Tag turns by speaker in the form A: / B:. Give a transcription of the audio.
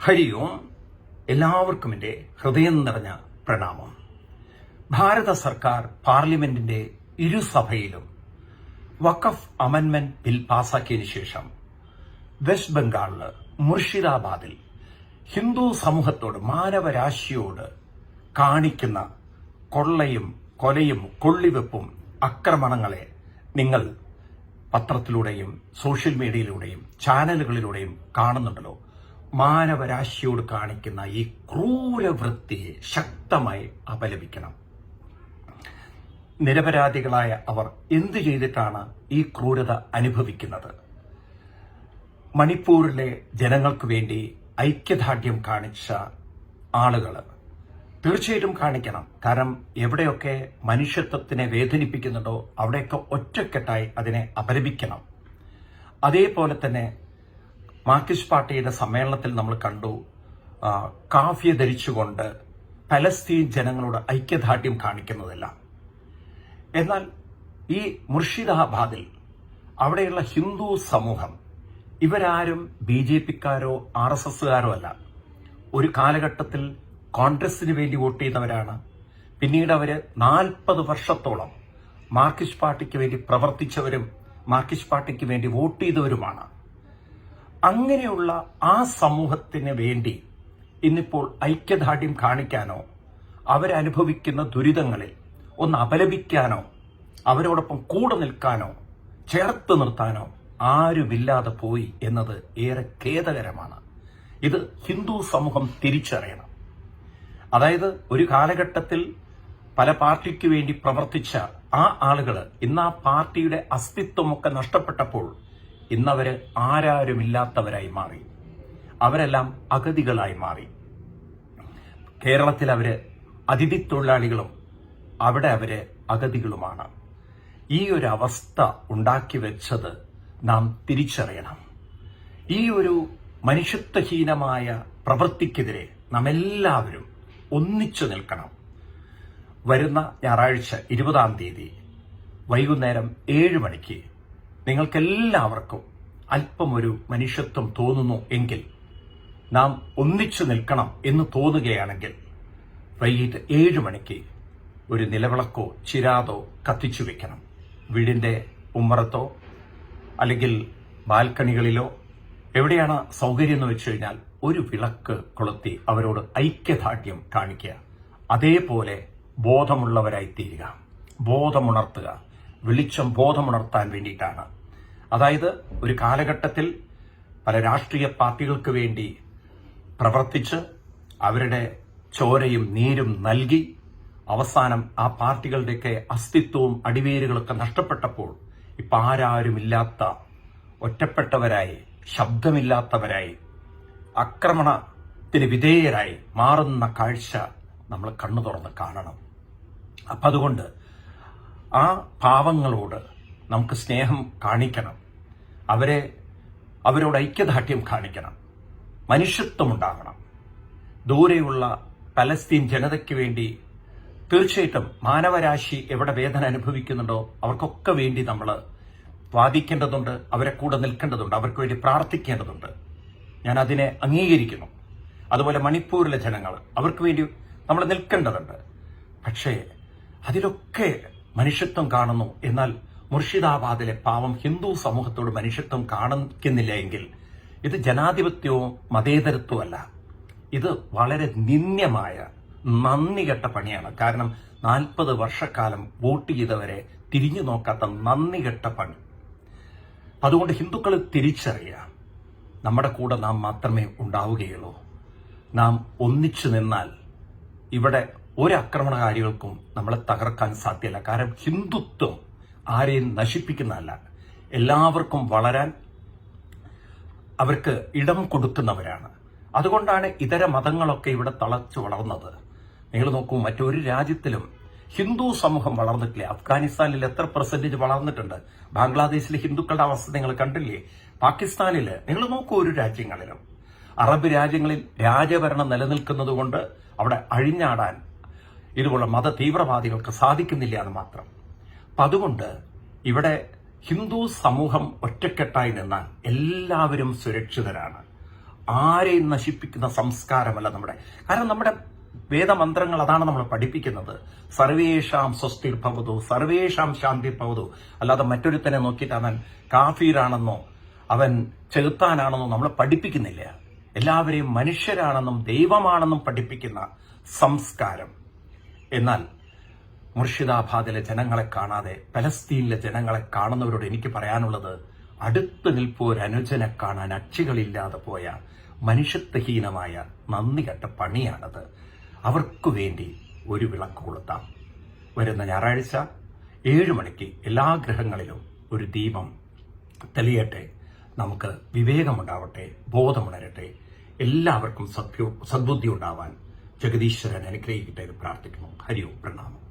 A: ഹരി ഓം എല്ലാവർക്കും എന്റെ ഹൃദയം നിറഞ്ഞ പ്രണാമം. ഭാരത സർക്കാർ പാർലമെന്റിന്റെ ഇരുസഭയിലും വഖഫ് അമൻമെന്റ് ബിൽ പാസാക്കിയതിനു ശേഷം വെസ്റ്റ് ബംഗാളിൽ മുർഷിദാബാദിൽ ഹിന്ദു സമൂഹത്തോട് മാനവരാശിയോട് കാണിക്കുന്ന കൊള്ളയും കൊലയും കൊള്ളിവെപ്പും ആക്രമണങ്ങളെ നിങ്ങൾ പത്രത്തിലൂടെയും സോഷ്യൽ മീഡിയയിലൂടെയും ചാനലുകളിലൂടെയും കാണുന്നുണ്ടല്ലോ. മാനവരാശിയോട് കാണിക്കുന്ന ഈ ക്രൂരവൃത്തിയെ ശക്തമായി അപലപിക്കണം. നിരപരാധികളായ അവർ എന്തു ചെയ്തിട്ടാണ് ഈ ക്രൂരത അനുഭവിക്കുന്നത്? മണിപ്പൂരിലെ ജനങ്ങൾക്ക് വേണ്ടി ഐക്യദാർഢ്യം കാണിച്ച ആളുകൾ തീർച്ചയായിട്ടും കാണിക്കണം. കാരണം എവിടെയൊക്കെ മനുഷ്യത്വത്തിനെ വേദനിപ്പിക്കുന്നുണ്ടോ അവിടെയൊക്കെ ഒറ്റക്കെട്ടായി അതിനെ അപലപിക്കണം. അതേപോലെ തന്നെ മാർക്സിസ്റ്റ് പാർട്ടിയുടെ സമ്മേളനത്തിൽ നമ്മൾ കണ്ടു കാഫ്യ ധരിച്ചുകൊണ്ട് പലസ്തീൻ ജനങ്ങളോട് ഐക്യദാർഢ്യം കാണിക്കുന്നതല്ല. എന്നാൽ ഈ മുർഷിദാബാദിൽ അവിടെയുള്ള ഹിന്ദു സമൂഹം ഇവരാരും ബി ജെ പിക്കാരോ ആർ എസ് എസ്സുകാരോ അല്ല. ഒരു കാലഘട്ടത്തിൽ കോൺഗ്രസിന് വേണ്ടി വോട്ട് ചെയ്തവരാണ്. പിന്നീട് അവർ നാൽപ്പത് വർഷത്തോളം മാർക്കിസ്റ്റ് പാർട്ടിക്ക് വേണ്ടി പ്രവർത്തിച്ചവരും മാർക്കിസ്റ്റ് പാർട്ടിക്ക് വേണ്ടി വോട്ട് ചെയ്തവരുമാണ്. അങ്ങനെയുള്ള ആ സമൂഹത്തിന് വേണ്ടി ഇന്നിപ്പോൾ ഐക്യദാർഢ്യം കാണിക്കാനോ അവരനുഭവിക്കുന്ന ദുരിതങ്ങളിൽ ഒന്ന് അപലപിക്കാനോ അവരോടൊപ്പം കൂടെ നിൽക്കാനോ ചേർത്ത് നിർത്താനോ ആരുമില്ലാതെ പോയി എന്നത് ഏറെ ഖേദകരമാണ്. ഇത് ഹിന്ദു സമൂഹം തിരിച്ചറിയണം. അതായത് ഒരു കാലഘട്ടത്തിൽ പല പാർട്ടിക്ക് വേണ്ടി പ്രവർത്തിച്ച ആ ആളുകൾ ഇന്ന് ആ പാർട്ടിയുടെ അസ്തിത്വമൊക്കെ നഷ്ടപ്പെട്ടപ്പോൾ ഇന്നവര് ആരാരുമില്ലാത്തവരായി മാറി. അവരെല്ലാം അഗതികളായി മാറി. കേരളത്തിൽ അവർ അതിഥി തൊഴിലാളികളും അവിടെ അവർ അഗതികളുമാണ്. ഈ ഒരു അവസ്ഥ ഉണ്ടാക്കി വെച്ചത് നാം തിരിച്ചറിയണം. ഈ ഒരു മനുഷ്യത്വഹീനമായ പ്രവൃത്തിക്കെതിരെ നാം എല്ലാവരും ഒന്നിച്ചു നിൽക്കണം. വരുന്ന ഞായറാഴ്ച ഇരുപതാം തീയതി വൈകുന്നേരം ഏഴ് മണിക്ക് നിങ്ങൾക്കെല്ലാവർക്കും അല്പം ഒരു മനുഷ്യത്വം തോന്നുന്നു എങ്കിൽ നാം ഒന്നിച്ചു നിൽക്കണം എന്ന് തോന്നുകയാണെങ്കിൽ വൈകിട്ട് ഏഴ് മണിക്ക് ഒരു നിലവിളക്കോ ചിരാതോ കത്തിച്ചു വെക്കണം. വീടിന്റെ ഉമ്മറത്തോ അല്ലെങ്കിൽ ബാൽക്കണികളിലോ എവിടെയാണ് സൗകര്യം എന്ന് വെച്ച് കഴിഞ്ഞാൽ ഒരു വിളക്ക് കൊളുത്തി അവരോട് ഐക്യദാർഢ്യം കാണിക്കുക. അതേപോലെ ബോധമുള്ളവരായി തീരുക ബോധമുണർത്തുക. വെളിച്ചം ബോധമുണർത്താൻ വേണ്ടിയിട്ടാണ്. അതായത് ഒരു കാലഘട്ടത്തിൽ പല രാഷ്ട്രീയ പാർട്ടികൾക്ക് വേണ്ടി പ്രവർത്തിച്ച് അവരുടെ ചോരയും നീരും നൽകി അവസാനം ആ പാർട്ടികളുടെയൊക്കെ അസ്തിത്വവും അടിവേരുകളൊക്കെ നഷ്ടപ്പെട്ടപ്പോൾ ഇപ്പം ആരാരുമില്ലാത്ത ഒറ്റപ്പെട്ടവരായി ശബ്ദമില്ലാത്തവരായി ആക്രമണത്തിന് വിധേയരായി മാറുന്ന കാഴ്ച നമ്മൾ കണ്ണു തുറന്ന് കാണണം. അപ്പം അതുകൊണ്ട് ആ പാവങ്ങളോട് നമുക്ക് സ്നേഹം കാണിക്കണം. അവരെ അവരോട് ഐക്യദാർഢ്യം കാണിക്കണം. മനുഷ്യത്വം ഉണ്ടാകണം ദൂരെയുള്ള പലസ്തീൻ ജനതയ്ക്ക് വേണ്ടി തീർച്ചയായിട്ടും മാനവരാശി എവിടെ വേദന അനുഭവിക്കുന്നുണ്ടോ അവർക്കൊക്കെ വേണ്ടി നമ്മൾ വാദിക്കേണ്ടതുണ്ട് അവരെ കൂടെ നിൽക്കേണ്ടതുണ്ട് അവർക്ക് വേണ്ടി പ്രാർത്ഥിക്കേണ്ടതുണ്ട്. ഞാൻ അതിനെ അംഗീകരിക്കുന്നു. അതുപോലെ മണിപ്പൂരിലെ ജനങ്ങൾ അവർക്ക് വേണ്ടി നമ്മൾ നിൽക്കേണ്ടതുണ്ട്. പക്ഷേ അതിലൊക്കെ മനുഷ്യത്വം കാണുന്നു. എന്നാൽ മുർഷിദാബാദിലെ പാവം ഹിന്ദു സമൂഹത്തോട് മനുഷ്യത്വം കാണിക്കുന്നില്ല എങ്കിൽ ഇത് ജനാധിപത്യവും മതേതരത്വവും അല്ല. ഇത് വളരെ നിന്ദ്യമായ നന്ദി കെട്ട പണിയാണ്. കാരണം നാൽപ്പത് വർഷക്കാലം വോട്ട് ചെയ്തവരെ തിരിഞ്ഞു നോക്കാത്ത നന്ദി കെട്ട പണി. അതുകൊണ്ട് ഹിന്ദുക്കൾ തിരിച്ചറിയാം നമ്മുടെ കൂടെ നാം മാത്രമേ ഉണ്ടാവുകയുള്ളൂ. നാം ഒന്നിച്ചു നിന്നാൽ ഇവിടെ ഒരു ആക്രമണകാരികൾക്കും നമ്മളെ തകർക്കാൻ സാധ്യമല്ല കാരണം ഹിന്ദുത്വം ആരെയും നശിപ്പിക്കുന്നതല്ല. എല്ലാവർക്കും വളരാൻ അവർക്ക് ഇടം കൊടുക്കുന്നവരാണ്. അതുകൊണ്ടാണ് ഇതര മതങ്ങളൊക്കെ ഇവിടെ തളച്ചു വളർന്നത്. നിങ്ങൾ നോക്കൂ മറ്റൊരു രാജ്യത്തിലും ഹിന്ദു സമൂഹം വളർന്നിട്ടില്ലേ. അഫ്ഗാനിസ്ഥാനിൽ എത്ര പെർസെന്റേജ് വളർന്നിട്ടുണ്ട്? ബംഗ്ലാദേശിലെ ഹിന്ദുക്കളുടെ അവസ്ഥ നിങ്ങൾ കണ്ടില്ലേ? പാകിസ്ഥാനിൽ നിങ്ങൾ നോക്കൂ ഒരു രാജ്യങ്ങളിലും. അറബ് രാജ്യങ്ങളിൽ രാജഭരണം നിലനിൽക്കുന്നത് കൊണ്ട് അവിടെ അഴിഞ്ഞാടാൻ ഇതുപോലെ മത തീവ്രവാദികൾക്ക് സാധിക്കുന്നില്ല എന്ന് മാത്രം. അപ്പൊ അതുകൊണ്ട് ഇവിടെ ഹിന്ദു സമൂഹം ഒറ്റക്കെട്ടായി നിന്നാൽ എല്ലാവരും സുരക്ഷിതരാണ്. ആരെയും നശിപ്പിക്കുന്ന സംസ്കാരമല്ല നമ്മുടെ. കാരണം നമ്മുടെ വേദമന്ത്രങ്ങൾ അതാണ് നമ്മൾ പഠിപ്പിക്കുന്നത്. സർവേഷാം സ്വസ്തിർ ഭവതു സർവേഷാം ശാന്തി ഭവതു അല്ലാതെ മറ്റൊരുത്തനെ നോക്കിയിട്ട് അവൻ കാഫീറാണെന്നോ അവൻ ചെകുത്താനാണെന്നോ നമ്മൾ പഠിപ്പിക്കുന്നില്ല. എല്ലാവരെയും മനുഷ്യരാണെന്നും ദൈവമാണെന്നും പഠിപ്പിക്കുന്ന സംസ്കാരം. എന്നാൽ മുർഷിദാബാദിലെ ജനങ്ങളെ കാണാതെ പലസ്തീനിലെ ജനങ്ങളെ കാണുന്നവരോട് എനിക്ക് പറയാനുള്ളത് അടുത്ത് നിൽപ്പോ അനുജനെ കാണാൻ അക്ഷികളില്ലാതെ പോയ മനുഷ്യത്വഹീനമായ നന്ദി കെട്ട പണിയാണത്. അവർക്കു വേണ്ടി ഒരു വിളക്ക് കൊളുത്താം. വരുന്ന ഞായറാഴ്ച ഏഴു മണിക്ക് എല്ലാ ഗ്രഹങ്ങളിലും ഒരു ദീപം തെളിയട്ടെ. നമുക്ക് വിവേകമുണ്ടാവട്ടെ ബോധമുണരട്ടെ. എല്ലാവർക്കും സദ്ബുദ്ധി ഉണ്ടാവാൻ ജഗദീശ്വരൻ അനുഗ്രഹിക്കട്ടെ എന്ന് പ്രാർത്ഥിക്കുന്നു. ഹരിയോ. പ്രണാമം.